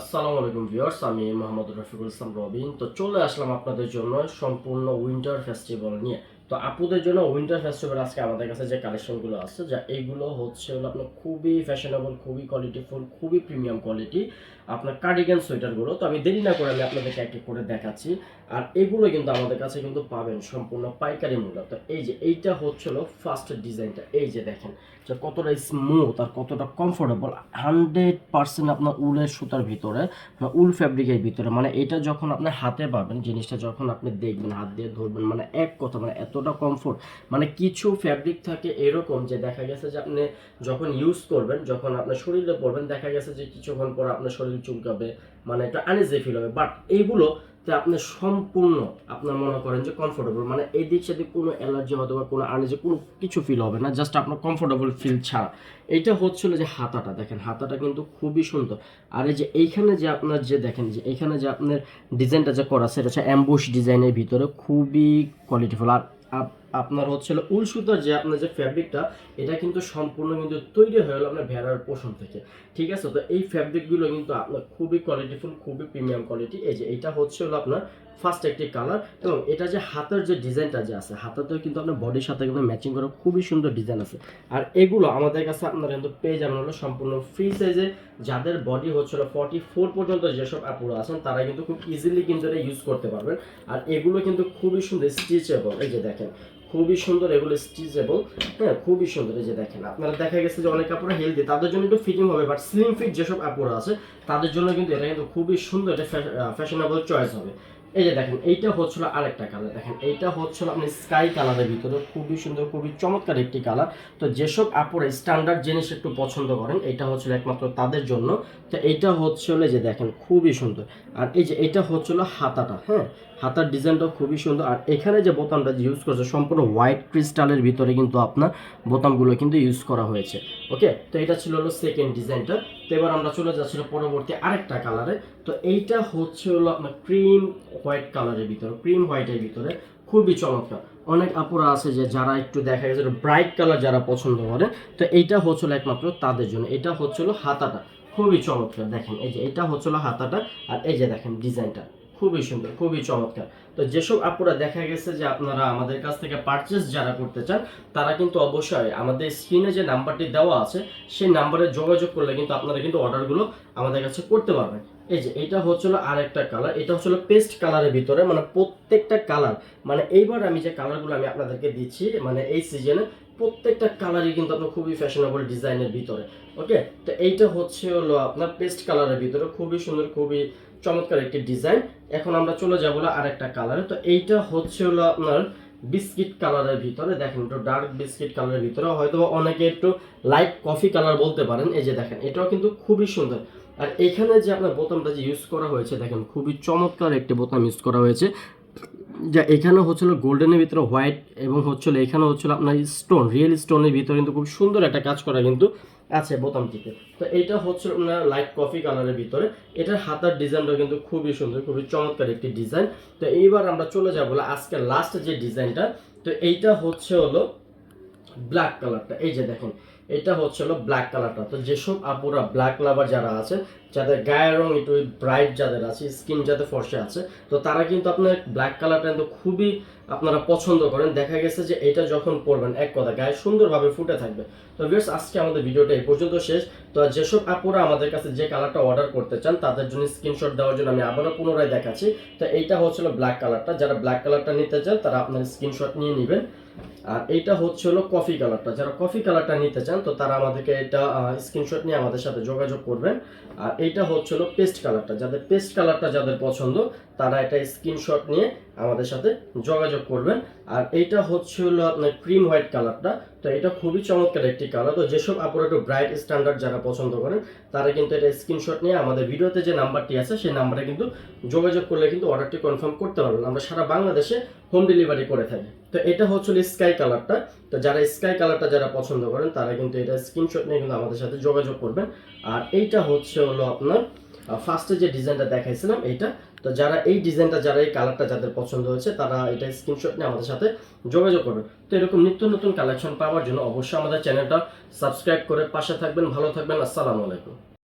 আসসালামু আলাইকুম ভিউয়ার্স, আমি মোহাম্মদ রফিকুল ইসলাম রবিন। তো চলে আসলাম আপনাদের জন্য সম্পূর্ণ উইন্টার ফেস্টিভ্যাল নিয়ে। তো আপুদের জন্য উইন্টার ফেস্টিভ্যাল আজকে আমাদের কাছে যে কালেকশনগুলো আছে, যা এইগুলো হচ্ছে হলো আপনার খুবই ফ্যাশনেবল খুবই কোয়ালিটিফুল খুবই প্রিমিয়াম কোয়ালিটি আপনার কার্ডিগান সোয়েটারগুলো তো আমি দেরি না করে আমি আপনাদেরকে এক এক করে দেখাচ্ছি। আর এগুলো কিন্তু আমাদের কাছে কিন্তু পাবেন সম্পূর্ণ পাইকারি মূল্য। তো এই যে এইটা হচ্ছিল ফার্স্ট ডিজাইনটা এই যে দেখেন যে কতটা স্মুথ আর কতটা কমফোর্টেবল হান্ড্রেড পার্সেন্ট আপনার উলের সুতার ভিতরে উল ফ্যাব্রিকের ভিতরে। মানে এটা যখন আপনি হাতে পাবেন, জিনিসটা যখন আপনি দেখবেন, হাত দিয়ে ধরবেন মানে এক কথা মানে এতটা কমফোর্ট মানে কিছু ফ্যাব্রিক থাকে এরকম যে দেখা গেছে যে আপনি যখন ইউজ করবেন, যখন আপনার শরীরে পড়বেন, দেখা গেছে যে কিছুক্ষণ পর আপনার শরীর চুলকাবে মানে একটা আনইজি ফিল হবে। বাট এইগুলো তে আপনি সম্পূর্ণ আপনার মনে করেন যে কমফোর্টেবল মানে এই দিক সেদিক কোনো অ্যালার্জি অথবা কোনো আনইজি কোনো কিছু ফিল হবে না জাস্ট আপনার কমফোর্টেবল ফিল ছাড়া। এটা হচ্ছিল যে হাতাটা, দেখেন হাতাটা কিন্তু খুবই সুন্দর। আর এই যে এইখানে যে আপনার যে দেখেন যে এইখানে যে আপনার ডিজাইনটা যে করা সেটা হচ্ছে অ্যাম্বুশ ডিজাইনের ভিতরে খুবই কোয়ালিটিফুল আর আপনার হচ্ছিল উল সুতার যে আপনার যে ফ্যাব্রিকটা এটা কিন্তু সম্পূর্ণ কিন্তু তৈরি হয়ে গেলো আপনার ভেড়ার পোষণ থেকে। ঠিক আছে? তো এই ফ্যাব্রিকগুলো কিন্তু আপনার খুবই কোয়ালিটিফুল খুবই প্রিমিয়াম কোয়ালিটি এই যে এটা হচ্ছে হলো আপনার ফার্স্ট একটি কালার এবং এটা যে হাতের যে ডিজাইনটা যে আছে, হাতাতেও কিন্তু আপনার বডির সাথে কিন্তু ম্যাচিং করে খুবই সুন্দর ডিজাইন আছে। আর এগুলো আমাদের কাছে আপনারা কিন্তু পেয়ে যাবেন হলো সম্পূর্ণ ফ্রি সাইজে যাদের বডি হচ্ছিল ফর্টি ফোর পর্যন্ত যেসব আপুরা আছেন, তারা কিন্তু খুব ইজিলি কিন্তু এটা ইউজ করতে পারবেন। আর এগুলো কিন্তু খুবই সুন্দর স্টিচেবল এই যে দেখেন খুবই সুন্দর এগুলো স্টিচেবল হ্যাঁ খুবই সুন্দর এই যে দেখেন, আপনারা দেখা গেছে যে অনেক কাপড় হেলদি তাদের জন্য একটু ফিটিং হবে বাট স্লিম ফিট যেসব কাপড় আছে, তাদের জন্য কিন্তু এটা কিন্তু খুবই সুন্দর এটা ফ্যাশনেবল চয়েস হবে। এই যে দেখেন, এইটা হচ্ছিল আরেকটা কালার দেখেন, এইটা হচ্ছিল আপনি স্কাই কালারের ভিতরে, খুবই সুন্দর, খুবই চমৎকার একটি কালার তো যেসব আপুরা স্ট্যান্ডার্ড জিনিস একটু পছন্দ করেন, এটা হচ্ছিল একমাত্র তাদের জন্য। তো এইটা হচ্ছিল যে দেখেন, খুবই সুন্দর। আর এই যে এটা হচ্ছিল হাতাটা হ্যাঁ হাতার ডিজাইনটাও খুবই সুন্দর। আর এখানে যে বোতামটা ইউজ করছে, সম্পূর্ণ হোয়াইট ক্রিস্টালের ভিতরে কিন্তু আপনার বোতামগুলো কিন্তু ইউজ করা হয়েছে। ওকে তো এটা ছিল হলো সেকেন্ড ডিজাইনটা তো এবার আমরা চলে যাচ্ছিল পরবর্তী আরেকটা কালারে তো এইটা হচ্ছে হলো আপনার ক্রিম হোয়াইট কালারের ভিতরে ক্রিম হোয়াইটের ভিতরে। খুবই চমৎকার। অনেক আপুরা আছে যে যারা একটু দেখা গেছে ব্রাইট কালার যারা পছন্দ করে, তো এইটা হচ্ছিল একমাত্র তাদের জন্য। এটা হচ্ছিল হাতাটা। খুবই চমৎকার। দেখেন, এই যে এটা হচ্ছিল হাতাটা। আর এই যে দেখেন ডিজাইনটা খুবই সুন্দর, খুবই চমৎকার। তো যেসব আপুরা দেখা গেছে যে আপনারা আমাদের কাছ থেকে পারচেস যারা করতে চান, তারা কিন্তু অবশ্যই আমাদের স্ক্রিনে যে নাম্বারটি দেওয়া আছে, সেই নাম্বারে যোগাযোগ করলে কিন্তু আপনারা কিন্তু অর্ডারগুলো আমাদের কাছে করতে পারবেন। এই যে এটা হচ্ছিল আরেকটা কালার এটা হচ্ছিল পেস্ট কালারের ভিতরে মানে প্রত্যেকটা কালার মানে এইবার আমি যে কালারগুলো আমি আপনাদেরকে দিচ্ছি মানে এই সিজনে প্রত্যেকটা কালারই কিন্তু আপনার খুবই ফ্যাশনেবল ডিজাইনের ভিতরে ওকে তো এইটা হচ্ছে হলো আপনার পেস্ট কালারের ভিতরে, খুবই সুন্দর, খুবই চমৎকার একটি ডিজাইন এখন আমরা চলে যাব হলো আরেকটা কালারে তো এইটা হচ্ছে হলো আপনার বিস্কিট কালারের ভিতরে, দেখেন একটু ডার্ক বিস্কিট কালারের ভিতরে। হয়তো অনেকে একটু লাইট কফি কালার বলতে পারেন। এই যে দেখেন, এটাও কিন্তু খুবই সুন্দর। আর এখানে যে আপনার বোতামটা যে ইউজ করা হয়েছে, দেখেন খুবই চমৎকার একটি বোতাম ইউজ করা হয়েছে। যা এখানে হচ্ছিল গোল্ডেনের ভিতরে হোয়াইট এবং হচ্ছিল এখানে হচ্ছিল আপনার স্টোন, রিয়েল স্টোনের ভিতরে কিন্তু খুব সুন্দর একটা কাজ করা কিন্তু আছে বোতামটিতে তো এইটা হচ্ছে আপনার লাইট কফি কালারের ভিতরে। এটার হাতার ডিজাইনটা কিন্তু খুবই সুন্দর, খুবই চমৎকার একটি ডিজাইন। তো এইবার আমরা চলে যাব আজকে লাস্ট যে ডিজাইনটা। তো এইটা হচ্ছে হলো ব্ল্যাক কালারটা। এই যে দেখেন এটা হচ্ছে হলো ব্ল্যাক কালারটা তো যেসব আপুরা ব্ল্যাক লাভার যারা আছে, যাদের গায়ের রং একটু ব্রাইট যাদের আছে স্কিন যাদের ফর্সে আছে, তো তারা কিন্তু আপনার ব্ল্যাক কালারটা কিন্তু খুবই আপনারা পছন্দ করেন। দেখা গেছে যে এটা যখন পরবেন, এক কথা, গায়ে সুন্দরভাবে ফুটে থাকবে। তো ভিউয়ার্স আজকে আমাদের ভিডিওটা এই পর্যন্ত শেষ। তো যেসব আপুরা আমাদের কাছে যে কালারটা অর্ডার করতে চান, তাদের জন্য স্ক্রিনশট দেওয়ার জন্য আমি আবারও পুনরায় দেখাচ্ছি। তো এইটা হচ্ছিল ব্ল্যাক কালারটা যারা ব্ল্যাক কালারটা নিতে চান, তারা আপনার স্ক্রিনশট নিয়ে নেবেন। আর এইটা হচ্ছে হলো কফি কালারটা যারা কফি কালারটা নিতে চান, তো তারা আমাদেরকে এটা স্ক্রিনশট নিয়ে আমাদের সাথে যোগাযোগ করবেন। আর এইটা হচ্ছে হলো পেস্ট কালারটা যাদের পেস্ট কালারটা যাদের পছন্দ, তারা এটা স্ক্রিনশট নিয়ে আমাদের সাথে যোগাযোগ করবেন। আর এইটা হচ্ছে হলো আপনার ক্রিম হোয়াইট কালারটা তো এটা খুবই চমৎকার একটি কালার তো যেসব আপনারা একটু ব্রাইট স্ট্যান্ডার্ড যারা পছন্দ করেন, তারা কিন্তু এটা স্ক্রিনশট নিয়ে আমাদের ভিডিওতে যে নাম্বারটি আছে, সেই নাম্বারে কিন্তু যোগাযোগ করলে কিন্তু অর্ডারটি কনফার্ম করতে পারবেন। আমরা সারা বাংলাদেশে হোম ডেলিভারি করে থাকি। তো এটা হচ্ছিল স্কাই কালারটা তো যারা স্কাই কালারটা যারা পছন্দ করেন, তারা কিন্তু এটা স্ক্রিনশট নিয়ে কিন্তু আমাদের সাথে যোগাযোগ করবেন। আর এইটা হচ্ছে হলো আপনার ফার্স্টে যে ডিজাইনটা দেখাইছিলাম, এইটা তো যারা এই ডিজাইনটা, যারা এই কালারটা যাদের পছন্দ হয়েছে, তারা এটা স্ক্রিনশট নিয়ে আমাদের সাথে যোগাযোগ করবে। তো এরকম নিত্য নতুন কালেকশন পাওয়ার জন্য অবশ্যই আমাদের চ্যানেলটা সাবস্ক্রাইব করে পাশে থাকবেন, ভালো থাকবেন, আসসালামু আলাইকুম।